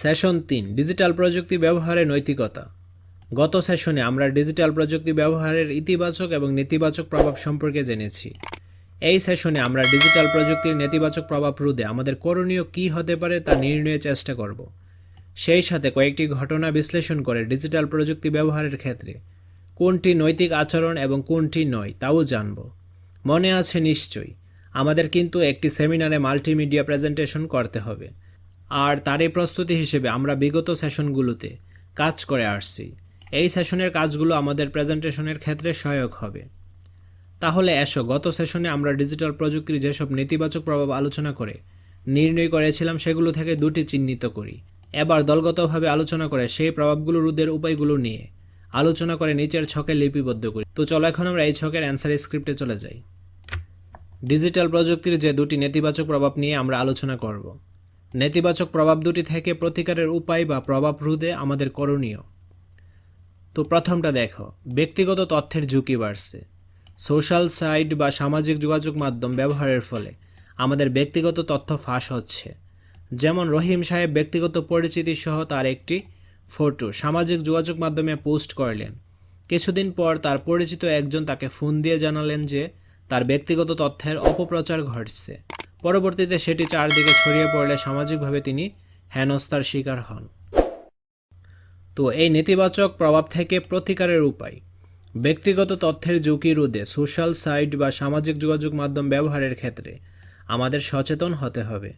Session তিন, digital প্রযুক্তি ব্যবহারের নৈতিকতা। গত সেশনে আমরা ডিজিটাল প্রযুক্তি ব্যবহারের ইতিবাচক এবং নেতিবাচক প্রভাব সম্পর্কে জেনেছি। এই সেশনে আমরা ডিজিটাল প্রযুক্তির নেতিবাচক প্রভাব রোধে আমাদের করণীয় কী হতে পারে তা নির্ণয়ের চেষ্টা করব। সেই সাথে কয়েকটি ঘটনা বিশ্লেষণ করে ডিজিটাল প্রযুক্তি ব্যবহারের ক্ষেত্রে কোনটি নৈতিক আচরণ এবং কোনটি নয় তাও জানব। মনে আছে নিশ্চয়ই, আমাদের কিন্তু একটি সেমিনারে মাল্টিমিডিয়া প্রেজেন্টেশন করতে হবে। আর তারই প্রস্তুতি হিসেবে আমরা বিগত সেশনগুলোতে কাজ করে আসছি। এই সেশনের কাজগুলো আমাদের প্রেজেন্টেশনের ক্ষেত্রে সহায়ক হবে। তাহলে এসো, গত সেশনে আমরা ডিজিটাল প্রযুক্তির যেসব নেতিবাচক প্রভাব আলোচনা করে নির্ণয় করেছিলাম সেগুলো থেকে দুটি চিহ্নিত করি। এবার দলগতভাবে আলোচনা করে সেই প্রভাবগুলো রোধের উপায়গুলো নিয়ে আলোচনা করে নিচের ছকে লিপিবদ্ধ করি। তো চলো এখন আমরা এই ছকের অ্যান্সার স্ক্রিপ্টে চলে যাই। ডিজিটাল প্রযুক্তির যে দুটি নেতিবাচক প্রভাব নিয়ে আমরা আলোচনা করব। নেতিবাচক প্রভাব দুটি থেকে প্রতিকারের উপায় বা প্রভাব রোধে আমাদের করণীয়। তো প্রথমটা দেখো, ব্যক্তিগত তথ্যের ঝুঁকি বাড়ছে। সোশ্যাল সাইট বা সামাজিক যোগাযোগ মাধ্যম ব্যবহারের ফলে আমাদের ব্যক্তিগত তথ্য ফাঁস হচ্ছে। যেমন রহিম সাহেব ব্যক্তিগত পরিচিতি সহ তার একটি ফটো সামাজিক যোগাযোগ মাধ্যমে পোস্ট করলেন। কিছুদিন পর তার পরিচিত একজন তাকে ফোন দিয়ে জানালেন যে তার ব্যক্তিগত তথ্যের অপপ্রচার ঘটছে। পরবর্তীতে সেটি চারদিকে ছড়িয়ে পড়লে সামাজিকভাবে তিনি হেনস্থার শিকার হন। তো এই নেতিবাচক প্রভাব থেকে প্রতিকারের উপায়। ব্যক্তিগত তথ্যের ঝুঁকি রোধে সোশ্যাল সাইট বা সামাজিক যোগাযোগ মাধ্যম ব্যবহারের ক্ষেত্রে আমাদের সচেতন হতে হবে।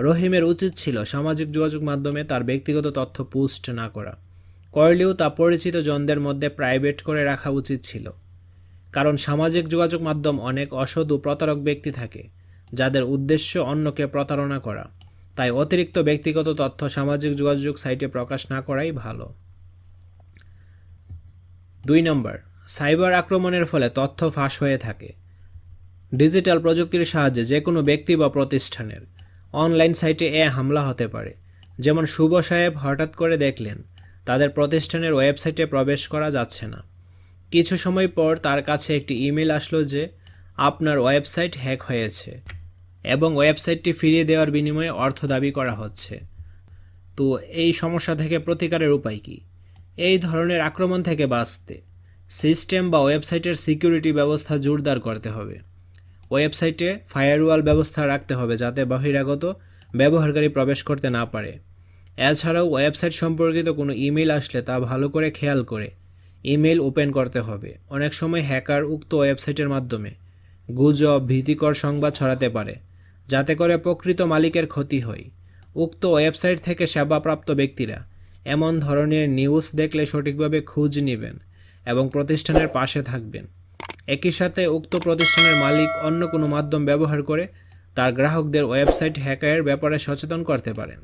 রহিমের উচিত ছিল সামাজিক যোগাযোগ মাধ্যমে তার ব্যক্তিগত তথ্য পোস্ট না করা। করলেও তা পরিচিত জনদের মধ্যে প্রাইভেট করে রাখা উচিত ছিল। কারণ সামাজিক যোগাযোগ মাধ্যম অনেক অসৎ ও প্রতারক ব্যক্তি থাকে। যাদের উদ্দেশ্য অন্যকে প্রতারণা করা। তাই অতিরিক্ত ব্যক্তিগত তথ্য, সামাজিক যোগাযোগ সাইটে প্রকাশ না করাই ভালো। দুই নম্বর, সাইবার আক্রমণের ফলে তথ্য ফাঁস হয়ে থাকে। ডিজিটাল প্রযুক্তির সাহায্যে যে কোনো ব্যক্তি বা প্রতিষ্ঠানের অনলাইন সাইটে এ হামলা হতে পারে। যেমন শুভ সাহেব হঠাৎ করে দেখলেন, তাদের প্রতিষ্ঠানের ওয়েবসাইটে প্রবেশ করা যাচ্ছে না। কিছু সময় পর তার কাছে একটি ইমেল আসলো যে, আপনার ওয়েবসাইট হ্যাক হয়েছে। এবং ওয়েবসাইটটি ফিরিয়ে দেওয়ার বিনিময়ে অর্থ দাবি করা হচ্ছে। তো এই সমস্যা থেকে প্রতিকারের উপায় কী? এই ধরনের আক্রমণ থেকে বাঁচতে সিস্টেম বা ওয়েবসাইটের সিকিউরিটি ব্যবস্থা জোরদার করতে হবে। ওয়েবসাইটে ফায়ারওয়াল ব্যবস্থা রাখতে হবে যাতে বহিরাগত ব্যবহারকারী প্রবেশ করতে না পারে। এছাড়াও ওয়েবসাইট সম্পর্কিত কোনো ইমেল আসলে তা ভালো করে খেয়াল করে ইমেল ওপেন করতে হবে। অনেক সময় হ্যাকার উক্ত ওয়েবসাইটের মাধ্যমে গুজব, ভীতিকর সংবাদ ছড়াতে পারে। যাতে করে প্রকৃত মালিকের ক্ষতি হয়। উক্ত ওয়েবসাইট থেকে সেবাপ্রাপ্ত ব্যক্তিরা এমন ধরনের নিউজ দেখলে সঠিকভাবে খোঁজ নেবেন এবং প্রতিষ্ঠানের পাশে থাকবেন। একই সাথে উক্ত প্রতিষ্ঠানের মালিক অন্য কোনো মাধ্যম ব্যবহার করে তার গ্রাহকদের ওয়েবসাইট হ্যাকারের ব্যাপারে সচেতন করতে পারেন।